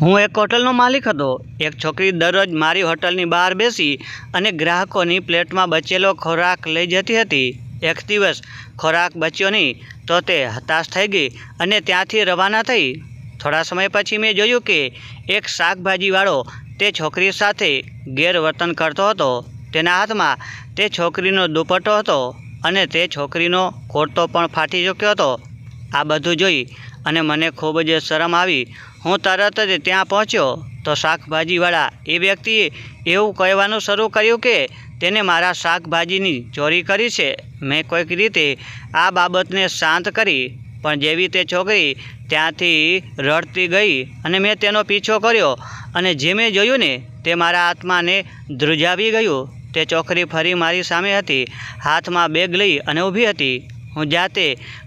હું એક હોટલનો માલિક હતો. એક છોકરી દરરોજ મારી હોટલની બહાર બેસી અને ગ્રાહકોની પ્લેટમાં બચેલો ખોરાક લઈ જતી હતી. એક દિવસ ખોરાક બચ્યો નહીં, તો તે હતાશ થઈ ગઈ અને ત્યાંથી રવાના થઈ. થોડા સમય પછી મેં જોયું કે એક શાકભાજીવાળો તે છોકરી સાથે ગેરવર્તન કરતો હતો. તેના હાથમાં તે છોકરીનો દુપટ્ટો હતો અને તે છોકરીનો કોટો પણ ફાટી ચૂક્યો હતો. આ બધું જોઈ અને મને ખૂબ જ શરમ આવી. હું તરત જ ત્યાં પહોંચ્યો તો શાકભાજીવાળા એ વ્યક્તિએ એવું કહેવાનું શરૂ કર્યું કે તેને મારા શાકભાજીની ચોરી કરી છે. મેં કોઈક રીતે આ બાબતને શાંત કરી, પણ જેવી તે છોકરી ત્યાંથી રડતી ગઈ અને મેં તેનો પીછો કર્યો અને જે મેં જોયું ને તે મારા આત્માને ધ્રુજાવી ગયું. તે છોકરી ફરી મારી સામે હતી, હાથમાં બેગ લઈ અને ઊભી હતી. હું જાતે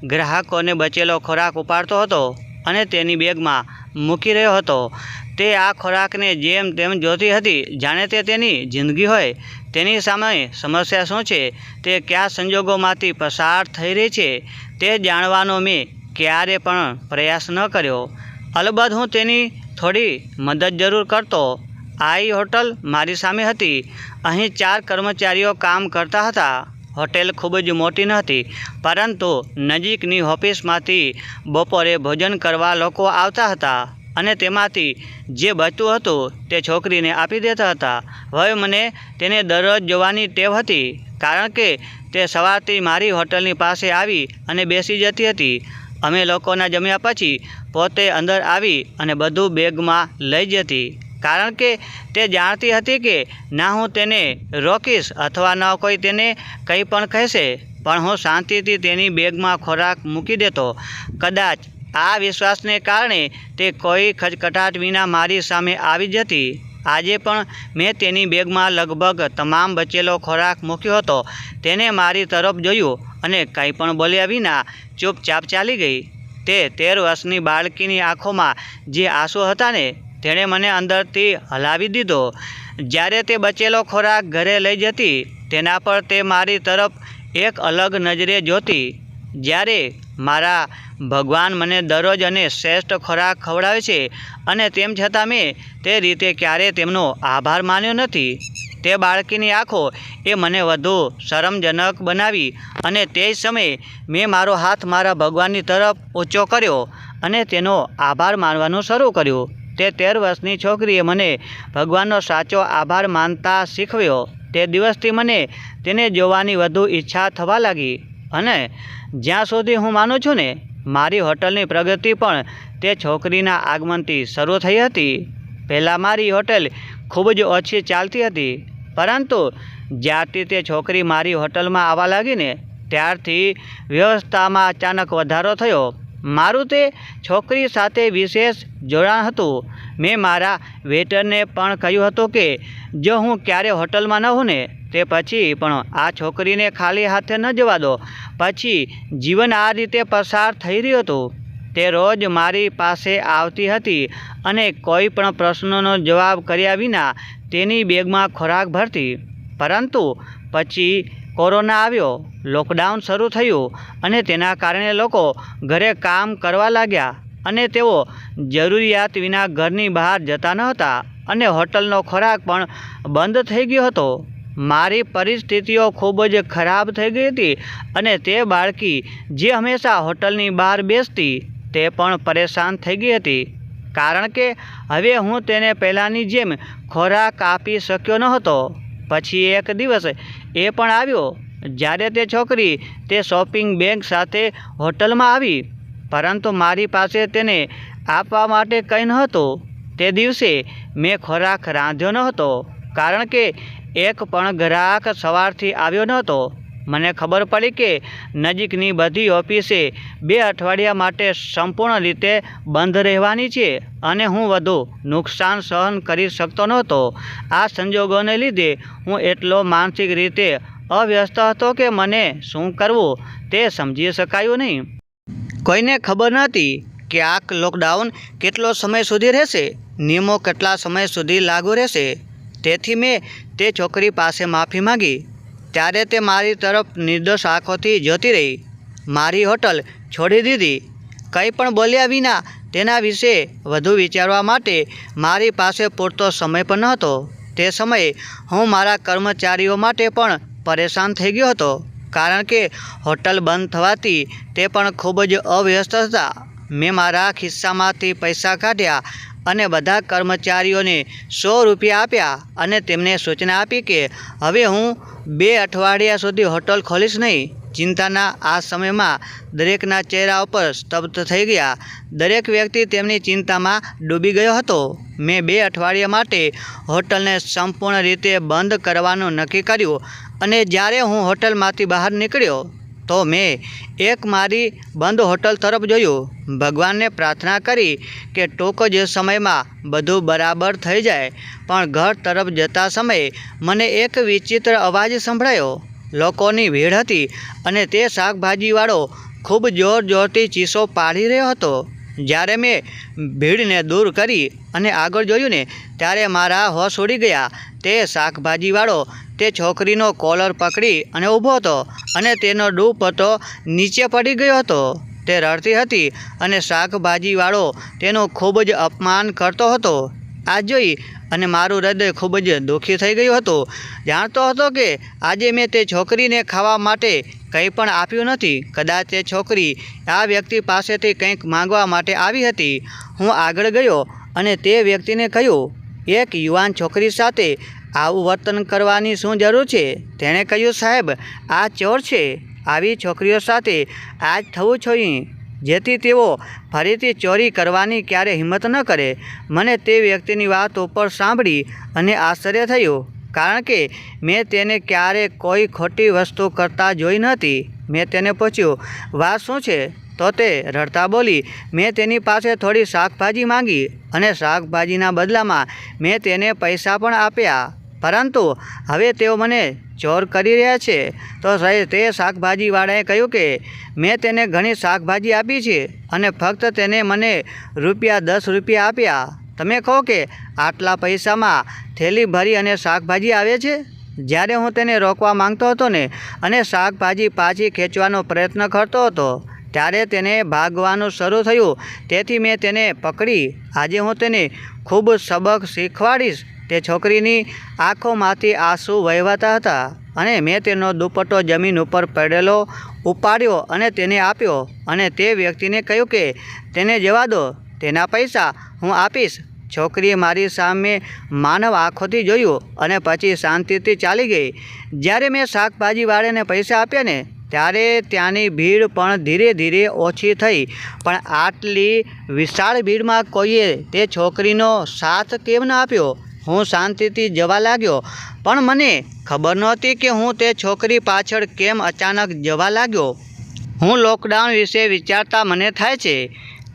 ગ્રાહકોને બચેલો ખોરાક ઉપાડતો હતો અને તેની બેગમાં મૂકી રહ્યો હતો. તે આ ખોરાકને જેમ તેમ જોતી હતી, જાણે તે તેની જિંદગી હોય. તેની સામે સમસ્યા શું છે? તે કયા સંજોગોમાંથી પસાર થઈ રહી છે? તે જાણવાનો મેં ક્યારે પણ પ્રયાસ ન કર્યો. અલબત્ત હું તેની થોડી મદદ જરૂર કરતો. આઈ હોટલ મારી સામે હતી. અહીં ચાર કર્મચારીઓ કામ કરતા હતા. હોટેલ ખૂબ જ મોટી ન હતી પરંતુ નજીકની ઓફિસમાંથી બપોરે ભોજન કરવા લોકો આવતા હતા અને તેમાંથી જે બચતું હતું તે છોકરીને આપી દેતા હતા. હવે મને તેને દરરોજ જોવાની ટેવ હતી, કારણ કે તે સવારથી મારી હોટલની પાસે આવી અને બેસી જતી હતી. અમે લોકોના જમ્યા પછી પોતે અંદર આવી અને બધું બેગમાં લઈ જતી. કારણ કે તે જાણતી હતી કે ના હું તેને રોકીશ અથવા ન કોઈ તેને કંઈ પણ કહેશે, પણ હું શાંતિથી તેની બેગમાં ખોરાક મૂકી દેતો. કદાચ આ વિશ્વાસને કારણે તે કોઈ ખચકટાટ વિના મારી સામે આવી જતી. આજે પણ મેં તેની બેગમાં લગભગ તમામ બચેલો ખોરાક મૂક્યો હતો. તેને મારી તરફ જોયું અને કંઈ પણ બોલ્યા વિના ચૂપચાપ ચાલી ગઈ. તે તેર વર્ષની બાળકીની આંખોમાં જે આંસુ હતા ને તેણે મને અંદરથી હલાવી દીધો. જ્યારે તે બચેલો ખોરાક ઘરે લઈ જતી, તેના પર તે મારી તરફ એક અલગ નજરે જોતી. જ્યારે મારા ભગવાન મને દરરોજ અને શ્રેષ્ઠ ખોરાક ખવડાવે છે અને તેમ છતાં મેં તે રીતે ક્યારેય તેમનો આભાર માન્યો નથી. તે બાળકીની આંખો એ મને વધુ શરમજનક બનાવી અને તે જ સમયે મેં મારો હાથ મારા ભગવાનની તરફ ઊંચો કર્યો અને તેનો આભાર માનવાનું શરૂ કર્યું. તે તેર વર્ષની છોકરીએ મને ભગવાનનો સાચો આભાર માનતા શીખવ્યો. તે દિવસથી મને તેને જોવાની વધુ ઈચ્છા થવા લાગી અને જ્યાં સુધી હું માનું છું ને, મારી હોટલની પ્રગતિ પણ તે છોકરીના આગમનથી શરૂ થઈ હતી. પહેલાં મારી હોટેલ ખૂબ જ ઓછી ચાલતી હતી, પરંતુ જ્યારથી તે છોકરી મારી હોટલમાં આવવા લાગીને ત્યારથી વ્યવસ્થામાં અચાનક વધારો થયો. મારું તે છોકરી સાથે વિશેષ જોડાણ હતું. મેં મારા વેટરને પણ કહ્યું હતું કે, જો હું ક્યારે હોટલમાં ન હોઉં ને, તે પછી પણ આ છોકરીને ખાલી હાથે ન જવા દો. પછી જીવન આ રીતે પસાર થઈ રહ્યું હતું. તે રોજ મારી પાસે આવતી હતી અને કોઈ પણ પ્રશ્નોનો જવાબ કર્યા વિના તેની બેગમાં ખોરાક ભરતી. પરંતુ પછી કોરોના આવ્યો, લોકડાઉન શરૂ થયું અને તેના કારણે લોકો ઘરે કામ કરવા લાગ્યા અને તેઓ જરૂરિયાત વિના ઘરની બહાર જતા નહોતા અને હોટલનો ખોરાક પણ બંધ થઈ ગયો હતો. મારી પરિસ્થિતિઓ ખૂબ જ ખરાબ થઈ ગઈ હતી અને તે બાળકી જે હંમેશા હોટલની બહાર બેસતી તે પણ પરેશાન થઈ ગઈ હતી. કારણ કે હવે હું તેને પહેલાંની જેમ ખોરાક આપી શક્યો ન હતો પછી એક દિવસ એ પણ આવ્યો. જ્યારે તે છોકરી તે શોપિંગ બેગ સાથે હોટલમાં આવી, પરંતુ મારી પાસે તેને આપવા માટે કંઈ નહોતું. તે દિવસે મેં ખોરાક રાંધ્યો નહોતો, કારણ કે એક પણ ગ્રાહક સવારથી આવ્યો નહોતો. મને ખબર પડી કે નજીકની બધી ઓફિસે બે અઠવાડિયા માટે સંપૂર્ણ રીતે બંધ રહેવાની છે અને હું વધુ નુકસાન સહન કરી શકતો નહોતો. આ સંજોગોને લીધે હું એટલો માનસિક રીતે અવ્યસ્ત હતો કે મને શું કરવું તે સમજી શકાયું નહીં. કોઈને ખબર નહોતી કે આ લોકડાઉન કેટલો સમય સુધી રહેશે, નિયમો કેટલા સમય સુધી લાગુ રહેશે. તેથી મેં તે છોકરી પાસે માફી માંગી. ત્યારે તે મારી તરફ નિર્દોષ આંખોથી જોતી રહી. મારી હોટલ છોડી દીધી. કંઈ પણ બોલ્યા વિના તેના વિશે વધુ વિચારવા માટે મારી પાસે પૂરતો સમય પણ નહોતો. તે સમયે હું મારા કર્મચારીઓ માટે પણ પરેશાન થઈ ગયો હતો, કારણ કે હોટલ બંધ થવાથી તે પણ ખૂબ જ અવ્યસ્ત હતા. મેં મારા ખિસ્સામાંથી પૈસા કાઢ્યા અને બધા કર્મચારીઓને સો રૂપિયા આપ્યા અને તેમને સૂચના આપી કે હવે હું બે અઠવાડિયા સુધી હોટલ ખોલીશ નહીં. ચિંતાના આ સમયમાં દરેકના ચહેરા ઉપર સ્તબ્ધ થઈ ગયા. દરેક વ્યક્તિ તેમની ચિંતામાં ડૂબી ગયો હતો. મેં બે અઠવાડિયા માટે હોટલને સંપૂર્ણ રીતે બંધ કરવાનું નક્કી કર્યું અને જ્યારે હું હોટલમાંથી બહાર નીકળ્યો તો મેં એક મારી બંધ હોટલ તરફ જોયું. ભગવાનને પ્રાર્થના કરી કે ટૂંક જ સમયમાં બધું બરાબર થઈ જાય. પણ ઘર તરફ જતા સમયે મને એક વિચિત્ર અવાજ સંભળાયો. લોકોની ભીડ હતી અને તે શાકભાજીવાળો ખૂબ જોર જોરથી ચીસો પાડી રહ્યો હતો. જ્યારે મેં ભીડને દૂર કરી અને આગળ જોયું ને, ત્યારે મારા હોશ ઉડી ગયા. તે શાકભાજીવાળો તે છોકરીનો કોલર પકડી અને ઊભો હતો અને તેનો ડૂબતો નીચે પડી ગયો હતો. તે રડતી હતી અને શાકભાજીવાળો તેનું ખૂબ જ અપમાન કરતો હતો. આ જોઈ અને મારું હૃદય ખૂબ જ દુઃખી થઈ ગયું હતું. જાણતો હતો કે આજે મેં તે છોકરીને ખાવા માટે કંઈ પણ આપ્યું નથી. કદાચ તે છોકરી આ વ્યક્તિ પાસેથી કંઈક માંગવા માટે આવી હતી. હું આગળ ગયો અને તે વ્યક્તિને કહ્યું એક યુવાન છોકરી સાથે આવું વર્તન કરવાની શું જરૂર છે? તેણે કહ્યું, સાહેબ, આ ચોર છે. આવી છોકરીઓ સાથે આ જ થવું જોઈએ. જેથી તેઓ ફરીથી ચોરી કરવાની ક્યારે હિંમત ન કરે. મને તે વ્યક્તિની વાત ઉપર સાંભળી અને આશ્ચર્ય થયું, કારણ કે મેં તેને ક્યારે કોઈ ખોટી વસ્તુ કરતા જોઈ નહોતી. મેં તેને પૂછ્યું, વાત શું છે? તો તે રડતા બોલી, મેં તેની પાસે થોડી શાકભાજી માંગી અને શાકભાજીના બદલામાં મેં તેને પૈસા પણ આપ્યા. પરંતુ હવે તેઓ મને ચોર કરી રહ્યા છે. તો તે શાકભાજીવાળાએ કહ્યું કે, મેં તેને ઘણી શાકભાજી આપી છે અને ફક્ત તેને મને રૂપિયા દસ રૂપિયા આપ્યા. તમે કહો કે આટલા પૈસામાં થેલી ભરી અને શાકભાજી આવે છે? જ્યારે હું તેને રોકવા માંગતો હતો ને, અને શાકભાજી પાછી ખેંચવાનો પ્રયત્ન કરતો હતો ત્યારે તેને ભાગવાનું શરૂ થયું. તેથી મેં તેને પકડી. આજે હું તેને ખૂબ સબક શીખવાડીશ. તે છોકરીની આંખોમાંથી આંસુ વહેવાતા હતા અને મેં તેનો દુપટ્ટો જમીન ઉપર પડેલો ઉપાડ્યો અને તેને આપ્યો અને તે વ્યક્તિને કહ્યું કે, તેને જવા દો. તેના પૈસા હું આપીશ. છોકરીએ મારી સામે માનવ આંખોથી જોયું અને પછી શાંતિથી ચાલી ગઈ. જ્યારે મેં શાકભાજીવાળાને પૈસા આપ્યા ને ત્યારે ત્યાંની ભીડ પણ ધીરે ધીરે ઓછી થઈ. પણ આટલી વિશાળ ભીડમાં કોઈએ તે છોકરીનો સાથ કેમ ન આપ્યો? હું શાંતિથી જવા લાગ્યો. પણ મને ખબર નહોતી કે હું તે છોકરી પાછળ કેમ અચાનક જવા લાગ્યો. હું લોકડાઉન વિશે વિચારતા મને થાય છે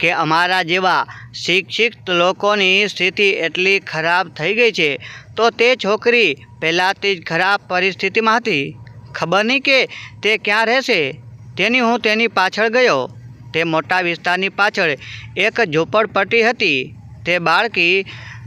કે અમારા જેવા શિક્ષિત લોકોની સ્થિતિ એટલી ખરાબ થઈ ગઈ છે. તો તે છોકરી પહેલાંથી જ ખરાબ પરિસ્થિતિમાં હતી. ખબર નહીં કે તે ક્યાં રહેશે? તેની હું તેની પાછળ ગયો. તે મોટા વિસ્તારની પાછળ એક ઝૂંપડપટ્ટી હતી. તે બાળકી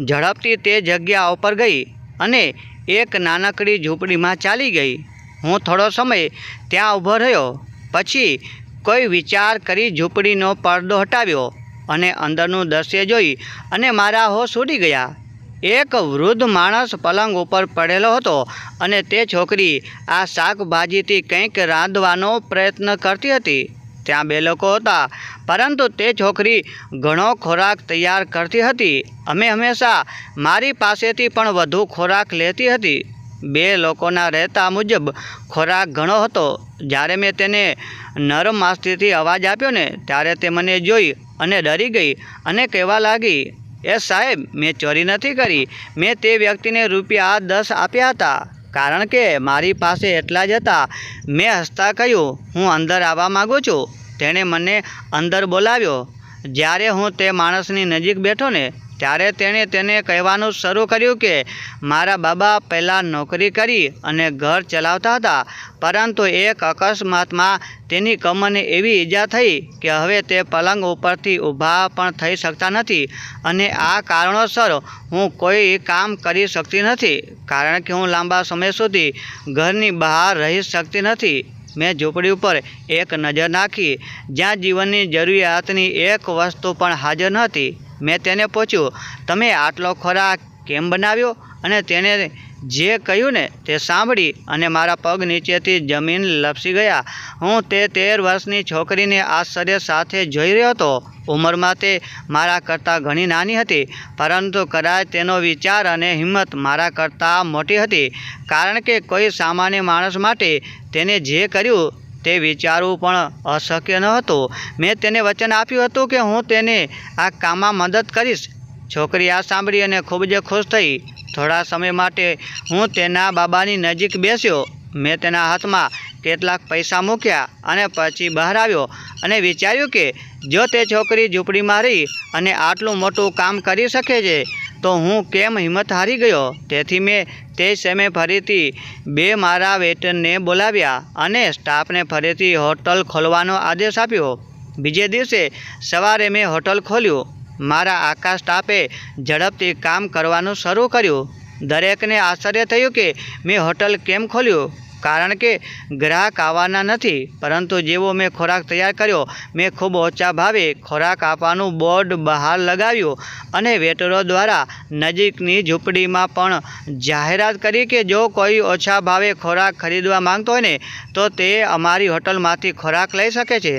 ઝડપથી તે જગ્યા ઉપર ગઈ અને એક નાનકડી ઝૂંપડીમાં ચાલી ગઈ. હું થોડો સમય ત્યાં ઊભો રહ્યો. પછી કોઈ વિચાર કરી ઝૂંપડીનો પડદો હટાવ્યો અને અંદરનું દ્રશ્ય જોઈ અને મારા હોશ ઉડી ગયા. એક વૃદ્ધ માણસ પલંગ ઉપર પડેલો હતો અને તે છોકરી આ શાકભાજીથી કંઈક રાંધવાનો પ્રયત્ન કરતી હતી. ત્યાં બે લોકો હતા, પરંતુ તે છોકરી ઘણો ખોરાક તૈયાર કરતી હતી. અમે હંમેશા મારી પાસેથી પણ વધુ ખોરાક લેતી હતી. બે લોકોના રહેતા મુજબ ખોરાક ઘણો હતો. જ્યારે મેં તેને નરમ માસ્તીથી અવાજ આપ્યો ને, ત્યારે તે મને જોઈ અને ડરી ગઈ અને કહેવા લાગી એ સાહેબ, મેં ચોરી નથી કરી. મેં તે વ્યક્તિને રૂપિયા દસ આપ્યા હતા. કારણ કે મારી પાસે એટલા જ હતા. મેં હસતા કહ્યું, હું અંદર આવવા માગું છું. તેણે મને અંદર બોલાવ્યો. જ્યારે હું તે માણસની નજીક બેઠો ને ત્યારે તેણે તેને કહેવાનું શરૂ કર્યું કે, મારા બાબા પહેલાં નોકરી કરી અને ઘર ચલાવતા હતા, પરંતુ એક અકસ્માતમાં તેની કમરને એવી ઈજા થઈ કે હવે તે પલંગ ઉપરથી ઊભા પણ થઈ શકતા નથી અને આ કારણોસર હું કોઈ કામ કરી શકતી નથી, કારણ કે હું લાંબા સમય સુધી ઘરની બહાર રહી શકતી નથી મેં ઝૂંપડી ઉપર એક નજર નાખી, જ્યાં જીવનની જરૂરિયાતની એક વસ્તુ પણ હાજર નહોતી મેં તેને પૂછ્યું તમે આટલો ખોરાક કેમ બનાવ્યો? અને તેને જે કહ્યું ને તે સાંભળી અને મારા પગ નીચેથી જમીન લપસી ગયા. હું તે તેર વર્ષની છોકરીને આશ્ચર્ય સાથે જોઈ રહ્યો હતો. ઉંમરમાં તે મારા કરતાં ઘણી નાની હતી, પરંતુ કદાચ તેનો વિચાર અને હિંમત મારા કરતાં મોટી હતી. કારણ કે કોઈ સામાન્ય માણસ માટે તેને જે કર્યું તે વિચારવું પણ અશક્ય ન હતું. મેં તેને વચન આપ્યું હતું કે હું તેને આ કામમાં મદદ કરીશ. છોકરી આ સાંભળી અને ખૂબ જ ખુશ થઈ. થોડા સમય માટે હું તેના બાબાની નજીક બેસ્યો. મેં તેના હાથમાં કેટલાક પૈસા મૂક્યા અને પછી બહાર આવ્યો અને વિચાર્યું કે જો તે છોકરી ઝૂંપડીમાં રહી અને આટલું મોટું કામ કરી શકે છે તો હું કેમ હિંમત હારી ગયો? તેથી મેં તે સમયે ફરીથી બે મારા વેટરને બોલાવ્યા અને સ્ટાફને ફરીથી હોટલ ખોલવાનો આદેશ આપ્યો. બીજે દિવસે સવારે મેં હોટલ ખોલ્યું. મારા આખા સ્ટાફે ઝડપથી કામ કરવાનું શરૂ કર્યું. દરેકને આશ્ચર્ય થયું કે મેં હોટલ કેમ ખોલ્યું? કારણ કે ગ્રાહક આવવાના નથી, પરંતુ જેવો મેં ખોરાક તૈયાર કર્યો, મેં ખૂબ ઓછા ભાવે ખોરાક આપવાનું બોર્ડ બહાર લગાવ્યું અને વેટરો દ્વારા નજીકની ઝૂંપડીમાં પણ જાહેરાત કરી કે જો કોઈ ઓછા ભાવે ખોરાક ખરીદવા માંગતો હોય ને, તો તે અમારી હોટલમાંથી ખોરાક લઈ શકે છે.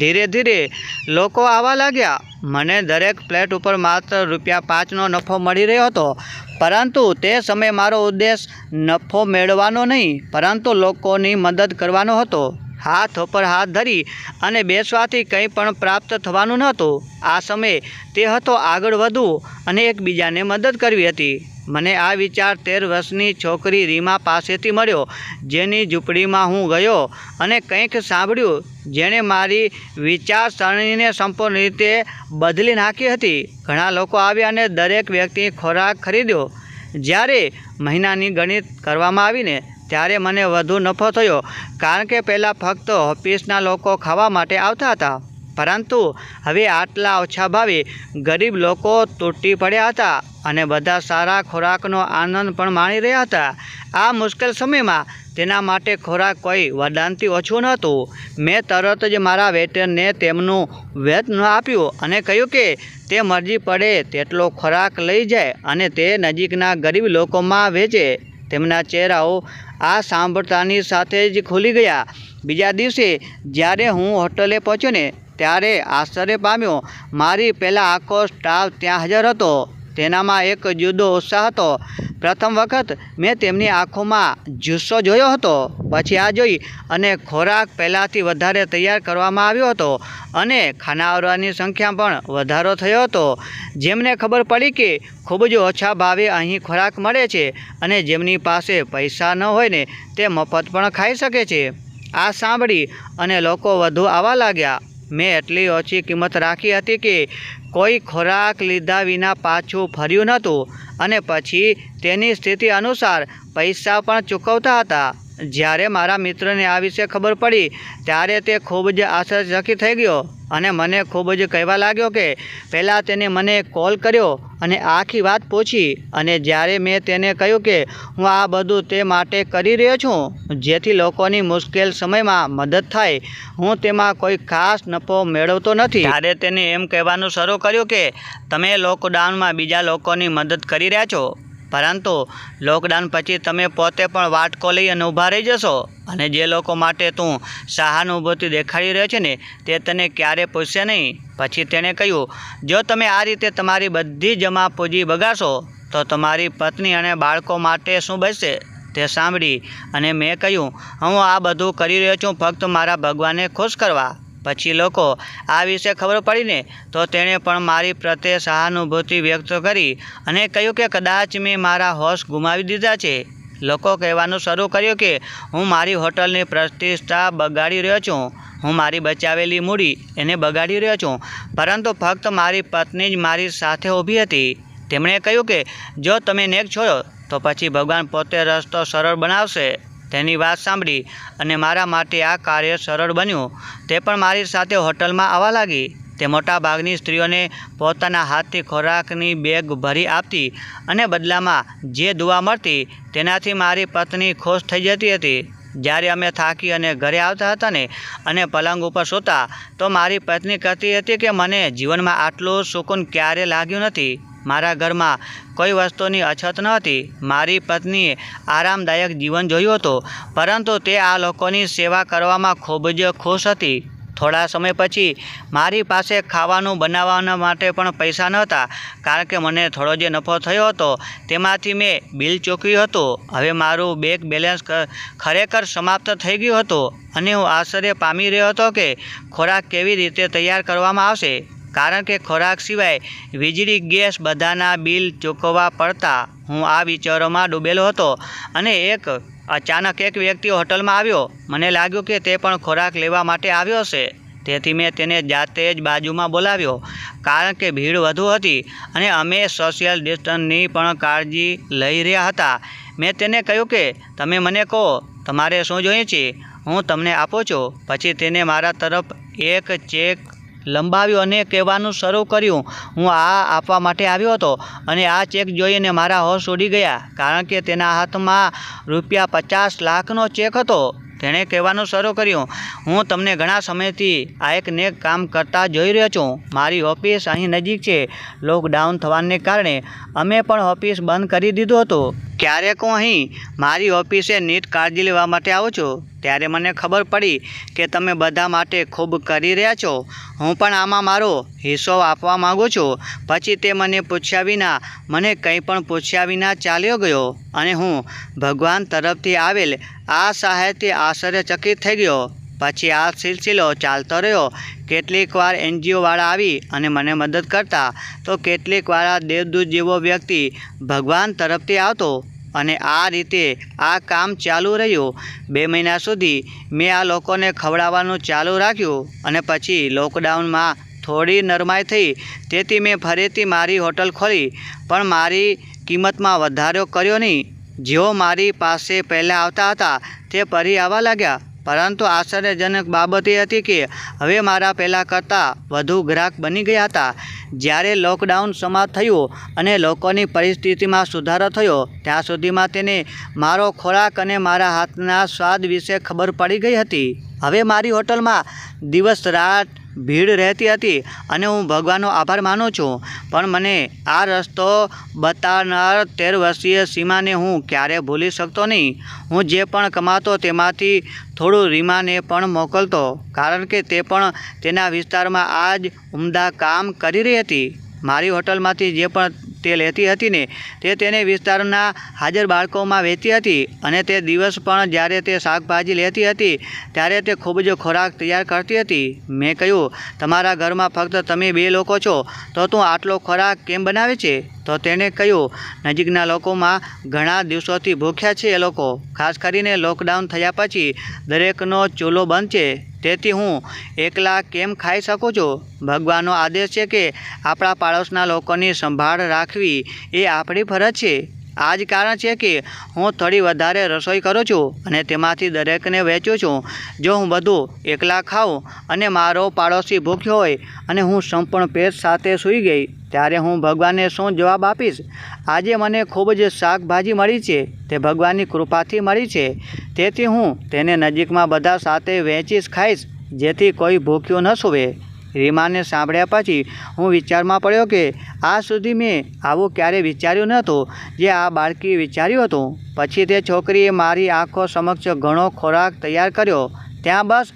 ધીરે ધીરે લોકો આવવા લાગ્યા. મને દરેક પ્લેટ ઉપર માત્ર રૂપિયા પાંચનો નફો મળી રહ્યો હતો. પરંતુ તે સમયે મારો ઉદ્દેશ નફો મેળવવાનો નહીં, પરંતુ લોકોની મદદ કરવાનો હતો. હાથ ઉપર હાથ ધરી અને બેસવાથી કંઈ પણ પ્રાપ્ત થવાનું નહોતું. આ સમયે તે હતો આગળ વધવું અને એકબીજાને મદદ કરવી હતી. મને આ વિચાર તેર વર્ષની છોકરી રીમા પાસેથી મળ્યો, જેની ઝૂંપડીમાં હું ગયો અને કંઈક સાંભળ્યું, જેણે મારી વિચારસરણીને સંપૂર્ણ રીતે બદલી નાખી હતી. ઘણા લોકો આવ્યા અને દરેક વ્યક્તિએ ખોરાક ખરીદ્યો. જ્યારે મહિનાની ગણિત કરવામાં આવીને ત્યારે મને વધુ નફો થયો, કારણ કે પહેલાં ફક્ત ઓફિસના લોકો ખાવા માટે આવતા હતા. પરંતુ હવે આટલા ઓછા ભાવે ગરીબ લોકો તૂટી પડ્યા હતા અને બધા સારા ખોરાકનો આનંદ પણ માણી રહ્યા હતા. આ મુશ્કેલ સમયમાં તેના માટે ખોરાક કોઈ વરદાનથી ઓછું નહોતું. મેં તરત જ મારા વેટરને તેમનું વેતન આપ્યું અને કહ્યું કે તે મરજી પડે તેટલો ખોરાક લઈ જાય અને તે નજીકના ગરીબ લોકોમાં વેચે. તેમના ચહેરાઓ આ સાંભળતાની સાથે જ ખુલી ગયા. બીજા દિવસે જ્યારે હું હોટલે પહોંચ્યો ને, ત્યારે આશ્ચર્ય પામ્યો. મારી પહેલાં આખો સ્ટાફ ત્યાં હાજર હતો. તેનામાં એક જુદો ઉત્સાહ હતો. પ્રથમ વખત મેં તેમની આંખોમાં જુસ્સો જોયો હતો. પછી આ જોઈ અને ખોરાક પહેલાંથી વધારે તૈયાર કરવામાં આવ્યો હતો અને ખાનાવરવાની સંખ્યા પણ વધારો થયો હતો. જેમને ખબર પડી કે ખૂબ જ ઓછા ભાવે અહીં ખોરાક મળે છે અને જેમની પાસે પૈસા ન હોય ને તે મફત પણ ખાઈ શકે છે. આ સાંભળી અને લોકો વધુ આવવા લાગ્યા. મેં એટલી ઓછી કિંમત રાખી હતી કે કોઈ ખોરાક લીધા વિના પાછું ફર્યું નહોતું. અને પછી તેની સ્થિતિ અનુસાર પૈસા પણ ચૂકવતા હતા. જ્યારે મારા મિત્રને આ વિશે ખબર પડી, ત્યારે તે ખૂબ જ આશ્ચર્યચકિત થઈ ગયો અને મને ખૂબ જ કહેવા લાગ્યો કે પહેલાં તેને મને કોલ કર્યો અને આખી વાત પૂછી અને જ્યારે મેં તેને કહ્યું કે હું આ બધું તે માટે કરી રહ્યો છું, જેથી લોકોની મુશ્કેલ સમયમાં મદદ થાય, હું તેમાં કોઈ ખાસ નફો મેળવતો નથી. ત્યારે તેને એમ કહેવાનું શરૂ કર્યું કે તમે લોકડાઉનમાં બીજા લોકોની મદદ કરી રહ્યા છો. પરંતુ લોકડાઉન પછી તમે પોતે પણ વાટકો લઈ અને ઊભા રહી જશો. અને જે લોકો માટે તું સહાનુભૂતિ દેખાડી રહ્યો છે ને, તે તને ક્યારે પૂછશે નહીં. પછી તેણે કહ્યું, જો તમે આ રીતે તમારી બધી જમા પૂજી બગાડશો, તો તમારી પત્ની અને બાળકો માટે શું બચશે? તે સાંભળી અને મેં કહ્યું, હું આ બધું કરી રહ્યો છું, ફક્ત મારા ભગવાનને ખુશ કરવા. પછી લોકો આ વિશે ખબર પડીને તો તેણે પણ મારી પ્રત્યે સહાનુભૂતિ વ્યક્ત કરી અને કહ્યું કે કદાચ મેં મારા હોશ ગુમાવી દીધા છે. લોકો કહેવાનું શરૂ કર્યું કે હું મારી હોટલની પ્રતિષ્ઠા બગાડી રહ્યો છું. હું મારી બચાવેલી મૂડી એને બગાડી રહ્યો છું. પરંતુ ફક્ત મારી પત્ની જ મારી સાથે ઊભી હતી. તેમણે કહ્યું કે જો તમે નેક છો તો પછી ભગવાન પોતે રસ્તો સરળ બનાવશે. તેની વાત સાંભળી અને મારા માટે આ કાર્ય સરળ બન્યું. તે પણ મારી સાથે હોટલમાં આવવા લાગી. તે મોટા ભાગની સ્ત્રીઓને પોતાના હાથથી ખોરાકની બેગ ભરી આપતી અને બદલામાં જે દુવા મળતી તેનાથી મારી પત્ની ખુશ થઈ જતી હતી. જ્યારે અમે થાકી અને ઘરે આવતા હતા ને અને પલંગ ઉપર સૂતા, તો મારી પત્ની કહેતી હતી કે મને જીવનમાં આટલું સુકૂન ક્યારે લાગ્યું નથી. મારા ઘરમાં કોઈ વસ્તુની અછત નહોતી મારી પત્નીએ આરામદાયક જીવન જોયું હતું, પરંતુ તે આ લોકોની સેવા કરવામાં ખૂબ જ ખુશ હતી. થોડા સમય પછી મારી પાસે ખાવાનું બનાવવાના માટે પણ પૈસા નહોતા, કારણ કે મને થોડો જે નફો થયો હતો તેમાંથી મેં બિલ ચૂક્યું હતું. હવે મારું બેંક બેલેન્સ ખરેખર સમાપ્ત થઈ ગયું હતું, અને હું આશ્ચર્ય પામી રહ્યો હતો કે ખોરાક કેવી રીતે તૈયાર કરવામાં આવશે. કારણ કે ખોરાક સિવાય વીજળી, ગેસ બધાના બિલ ચૂકવવા પડતા હું આ વિચારોમાં ડૂબેલો હતો અને એક અચાનક એક વ્યક્તિ હોટલમાં આવ્યો. મને લાગ્યું કે તે પણ ખોરાક લેવા માટે આવ્યો હશે. તેથી મેં તેને જાતે જ બાજુમાં બોલાવ્યો. કારણ કે ભીડ વધુ હતી અને અમે સોશિયલ ડિસ્ટન્સની પણ કાળજી લઈ રહ્યા હતા. મેં તેને કહ્યું કે, તમે મને કહો, તમારે શું જોઈએ છે? હું તમને આપું છું. પછી તેને મારા તરફ એક ચેક લંબાવ્યો અને કહેવાનું શરૂ કર્યું. હું આ આપવા માટે આવ્યો હતો અને આ ચેક જોઈને મારા હોશ ઉડી ગયા, કારણ કે તેના હાથમાં રૂપિયા પચાસ લાખનો ચેક હતો. તેણે કહેવાનું શરૂ કર્યું, હું તમને ઘણા સમયથી આ એક નેક કામ કરતા જોઈ રહ્યો છું. મારી ઓફિસ અહીં નજીક છે. લોકડાઉન થવાને કારણે અમે પણ ઓફિસ બંધ કરી દીધું હતું. ક્યારેક હું અહીં મારી ઓફિસે નીટ કાળજી લેવા માટે આવું છું. ત્યારે મને ખબર પડી કે તમે બધા માટે ખૂબ કરી રહ્યા છો. હું પણ આમાં મારો હિસ્સો આપવા માગું છું. પછી તે મને પૂછ્યા વિના, મને કંઈ પણ પૂછ્યા વિના ચાલ્યો ગયો અને હું ભગવાન તરફથી આવેલ આ સહાયથી આશ્ચર્યચકિત થઈ ગયો. પછી આ સિલસિલો ચાલતો રહ્યો. કેટલીક વાર એનજીઓવાળા આવી અને મને મદદ કરતા. તો કેટલીક વાર દેવદૂત જેવો વ્યક્તિ ભગવાન તરફથી આવતો. અને આ રીતે આ કામ ચાલુ રહ્યું. બે મહિના સુધી મેં આ લોકોને ખવડાવવાનું ચાલુ રાખ્યું અને પછી લોકડાઉનમાં થોડી નરમાઈ થઈ. તેથી મેં ફરીથી મારી હોટલ ખોલી. પણ મારી કિંમતમાં વધારો કર્યો નહીં. જેઓ મારી પાસે પહેલાં આવતા હતા તે ફરી આવવા લાગ્યા. પરંતુ આશ્ચર્યજનક બાબત એ હતી કે હવે મારા પહેલાં કરતાં વધુ ગ્રાહક બની ગયા હતા. જ્યારે લોકડાઉન સમાપ્ત થયું અને લોકોની પરિસ્થિતિમાં સુધારો થયો, ત્યાં સુધીમાં તેને મારો ખોરાક અને મારા હાથના સ્વાદ વિશે ખબર પડી ગઈ હતી. હવે મારી હોટલમાં દિવસ રાત ભીડ રહેતી હતી અને હું ભગવાનનો આભાર માનું છું. પણ મને આ રસ્તો બતાવનાર તેર વર્ષીય સીમાને હું ક્યારે ભૂલી શકતો નહીં. હું જે પણ કમાતો તેમાંથી થોડું રીમાને પણ મોકલતો, કારણ કે તે પણ તેના વિસ્તારમાં આ જ ઉમદા કામ કરી રહી હતી. મારી હોટલમાંથી જે પણ તે લેતી હતી ને. તે તેને વિસ્તારના હાજર બાળકોમાં વહેતી હતી અને તે દિવસ પણ જ્યારે તે શાકભાજી લેતી હતી, ત્યારે તે ખૂબ જ ખોરાક તૈયાર કરતી હતી. મેં કહ્યું, તમારા ઘરમાં ફક્ત તમે બે લોકો છો, તો તું આટલો ખોરાક કેમ બનાવે છે? તો તેણે કહ્યું, નજીકના લોકોમાં ઘણા દિવસોથી ભૂખ્યા છે એ લોકો. ખાસ કરીને લોકડાઉન થયા પછી દરેકનો ચૂલો બંધ છે. તેથી હું એકલા કેમ ખાઈ શકું છું? ભગવાનનો આદેશ છે કે આપણા પાડોશના લોકોની સંભાળ રાખવી એ આપણી ફરજ છે. આ જ કારણ છે કે હું થોડી વધારે રસોઈ કરું છું અને તેમાંથી દરેકને વહેંચું છું. જો હું બધું એકલા ખાઉં અને મારો પાડોશી ભૂખ્યો હોય અને હું સંપૂર્ણ પેટ સાથે સૂઈ ગઈ, ત્યારે હું ભગવાનને શું જવાબ આપીશ? આજે મને ખૂબ જ શાકભાજી મળી છે, તે ભગવાનની કૃપાથી મળી છે. તેથી હું તેને નજીકમાં બધા સાથે વહેંચીશ, ખાઈશ, જેથી કોઈ ભૂખ્યું ન સૂવે. રીમાને સાંભળ્યા પછી હું વિચારમાં પડ્યો કે આ સુધી મેં આવું ક્યારેય વિચાર્યું નહોતું. જે આ બાળકી વિચાર્યું હતું, પછી તે છોકરીએ મારી આંખો સમક્ષ ઘણો ખોરાક તૈયાર કર્યો. ત્યાં બસ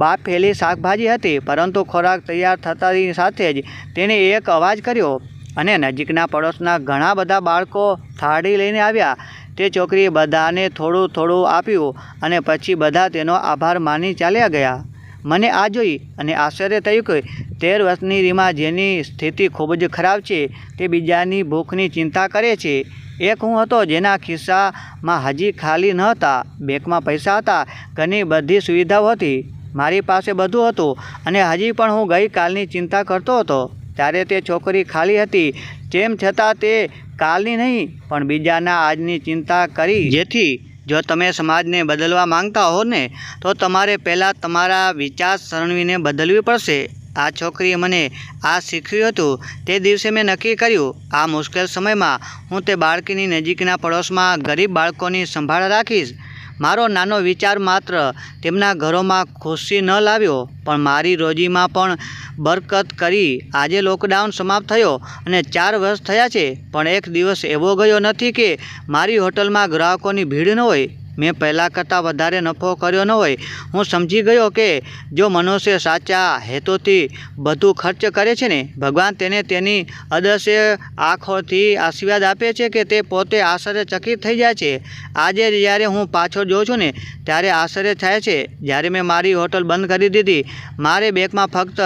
બાફેલી શાકભાજી હતી, પરંતુ ખોરાક તૈયાર થતાની સાથે જ તેણે એક અવાજ કર્યો અને નજીકના પડોશના ઘણા બધા બાળકો થાળી લઈને આવ્યા. તે છોકરીએ બધાને થોડું થોડું આપ્યું અને પછી બધા તેનો આભાર માની ચાલ્યા ગયા. મને આ જોઈ અને આશ્ચર્ય થયું કે તેર વર્ષની રીમા જેની સ્થિતિ ખૂબ જ ખરાબ છે, તે બીજાની ભૂખની ચિંતા કરે છે. એક હું હતો જેના ખિસ્સામાં હજી ખાલી ન હતા, બેંકમાં પૈસા હતા, ઘણી બધી સુવિધાઓ હતી. મારી પાસે બધું હતું અને હજી પણ હું ગઈકાલની ચિંતા કરતો હતો. ત્યારે તે છોકરી ખાલી હતી, તેમ છતાં તે કાલની નહીં, પણ બીજાના આજની ચિંતા કરી. જેથી જો તમે સમાજને બદલવા માંગતા હો ને, તો તમારે પહેલાં તમારા વિચારસરણીને બદલવી પડશે. આ છોકરીએ મને આ શીખવ્યું હતું. તે દિવસે મેં નક્કી કર્યું, આ મુશ્કેલ સમયમાં હું તે બાળકીની નજીકના પડોશમાં ગરીબ બાળકોની સંભાળ રાખીશ. મારો નાનો વિચાર માત્ર તેમના ઘરોમાં ખુશી ન લાવ્યો, પણ મારી રોજીમાં પણ બરકત કરી. આજે લોકડાઉન સમાપ્ત થયો અને ચાર વર્ષ થયા છે, પણ એક દિવસ એવો ગયો નથી કે મારી હોટલમાં ગ્રાહકોની ભીડ ન હોય. મેં પહેલાં કરતાં વધારે નફો કર્યો ન હોય. હું સમજી ગયો કે જો મનુષ્ય સાચા હેતુથી બધું ખર્ચ કરે છે ને, ભગવાન તેને તેની અદશ્ય આંખોથી આશીર્વાદ આપે છે કે તે પોતે આશ્ચર્યચકિત થઈ જાય છે. આજે જ્યારે હું પાછળ જોઉં છું ને, ત્યારે આશ્ચર્ય થાય છે. જ્યારે મેં મારી હોટલ બંધ કરી દીધી, મારે બેંકમાં ફક્ત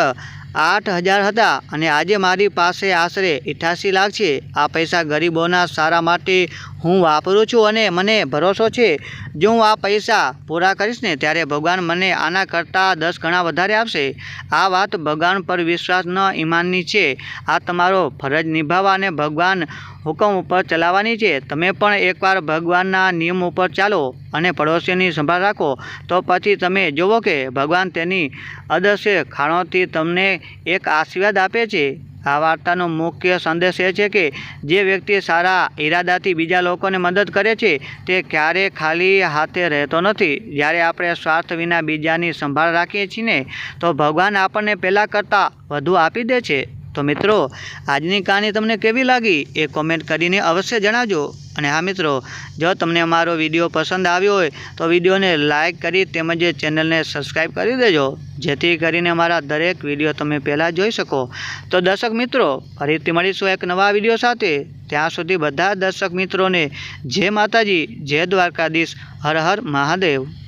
આઠ હજાર હતા અને આજે મારી પાસે આશરે અઠ્યાસી લાખ છે. આ પૈસા ગરીબોના સારા માટે હું વાપરું છું અને મને ભરોસો છે. જો હું આ પૈસા પૂરા કરીશ ને ત્યારે ભગવાન મને આના કરતાં દસ ગણા વધારે આપશે. આ વાત ભગવાન પર વિશ્વાસ ન ઈમાનની છે. આ તમારો ફરજ નિભાવવા અને ભગવાન હુકમ ઉપર ચલાવવાની છે. તમે પણ એકવાર ભગવાનના નિયમ ઉપર ચાલો અને પડોશીની સંભાળ રાખો. તો પછી તમે જુઓ કે ભગવાન તેની અદશ્ય ખાણોથી તમને એક આશીર્વાદ આપે છે. આ વાર્તાનો મુખ્ય સંદેશ એ છે કે જે વ્યક્તિ સારા ઈરાદાથી બીજા લોકોને મદદ કરે છે, તે ક્યારેય ખાલી હાથે રહેતો નથી. જ્યારે આપણે સ્વાર્થ વિના બીજાની સંભાળ રાખીએ છીએ તો ભગવાન આપણને પહેલાં કરતાં વધુ આપી દે છે. તો મિત્રો, આજની કહાની તમને કેવી લાગી એ કોમેન્ટ કરીને અવશ્ય જણાવજો. અને હા મિત્રો, જો તમને અમારો વીડિયો પસંદ આવ્યો હોય, તો વિડીયોને લાઇક કરી તેમજ ચેનલને સબસ્ક્રાઈબ કરી દેજો, જેથી કરીને અમારા દરેક વીડિયો તમે પહેલાં જોઈ શકો. તો દર્શક મિત્રો, ફરીથી મળીશું એક નવા વીડિયો સાથે. ત્યાં સુધી બધા દર્શક મિત્રોને જય માતાજી, જય દ્વારકાધીશ, હર હર મહાદેવ.